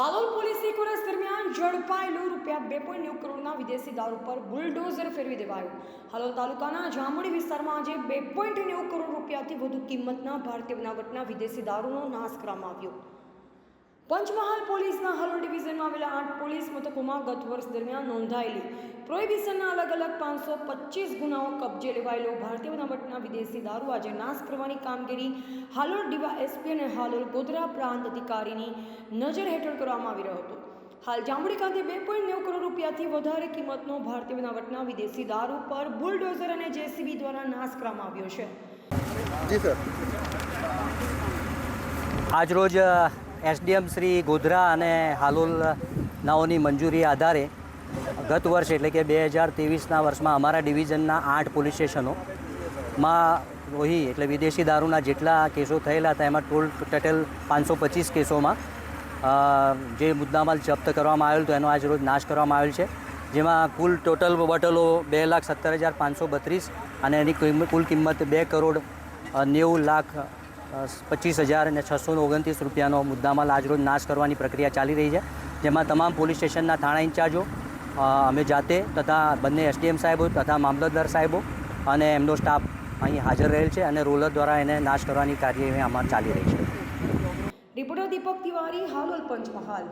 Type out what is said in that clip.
હાલોલ પોલીસે વર્ષ દરમિયાન ઝડપાયેલું રૂપિયા બે પોઈન્ટ નેવું કરોડના વિદેશી દારૂ પર બુલડોઝર ફેરવી દેવાયું. હાલોલ તાલુકાના જામુડી વિસ્તારમાં આજે બે પોઈન્ટ નેવું કરોડ રૂપિયાથી વધુ કિંમતના ભારતીય બનાવટના વિદેશી દારૂનો નાશ કરવામાં આવ્યો. પંચમહાલ પોલીસના હરોળ ડિવિઝનમાં આવેલા આઠ પોલીસ મથકોમાં ગત વર્ષ દરમિયાન નોંધાયેલી પ્રોહિબિશનના અલગ અલગ પાંચસો પચીસ ગુનાઓ કબજે લેવાયેલો ભારતીય બનાવટના વિદેશી દારૂ આજે નાશ કરવાની કામગીરી હાલોલ ડીવા એસપી અને હાલોલ ગોધરા પ્રાંત અધિકારીની નજર હેઠળ કરવામાં આવી રહ્યો હતો. હાલ જાંબુડી ખાતે બે પોઈન્ટ નેવું કરોડ રૂપિયાથી વધારે કિંમતનો ભારતીય બનાવટના વિદેશી દારૂ પર બુલડોઝર અને જેસીબી દ્વારા નાશ કરવામાં આવ્યો છે. જી સર. આજરોજ એસડીએમ શ્રી ગોધરા અને હાલોલ નાઓની મંજૂરી આધારે ગત વર્ષ એટલે કે બે હજાર ત્રેવીસના વર્ષમાં અમારા ડિવિઝનના આઠ પોલીસ સ્ટેશનોમાં રોહી એટલે વિદેશી દારૂના જેટલા કેસો થયેલા હતા, એમાં ટોલ ટોટલ પાંચસો પચીસ કેસોમાં જે મુદ્દામાલ જપ્ત કરવામાં આવેલ તો એનો આજ રોજ નાશ કરવામાં આવેલ છે. જેમાં કુલ ટોટલ બોટલો બે લાખ સત્તર હજાર પાંચસો બત્રીસ અને એની કુલ કિંમત બે કરોડ નેવું લાખ પચીસ હજાર અને છસો ઓગણત્રીસ રૂપિયાનો મુદ્દામાલ આજરોજ નાશ કરવાની પ્રક્રિયા ચાલી રહી છે, જેમાં તમામ પોલીસ સ્ટેશનના થાણા ઇન્ચાર્જો અમે જાતે તથા બંને એસડીએમ સાહેબો તથા મામલતદાર સાહેબો અને એમનો સ્ટાફ અહીં હાજર રહેલ છે અને રોલર દ્વારા એને નાશ કરવાની કાર્યવાહી આમાં ચાલી રહી છે. રિપોર્ટર દીપક તિવારી, હાલોલ પંચમહાલ.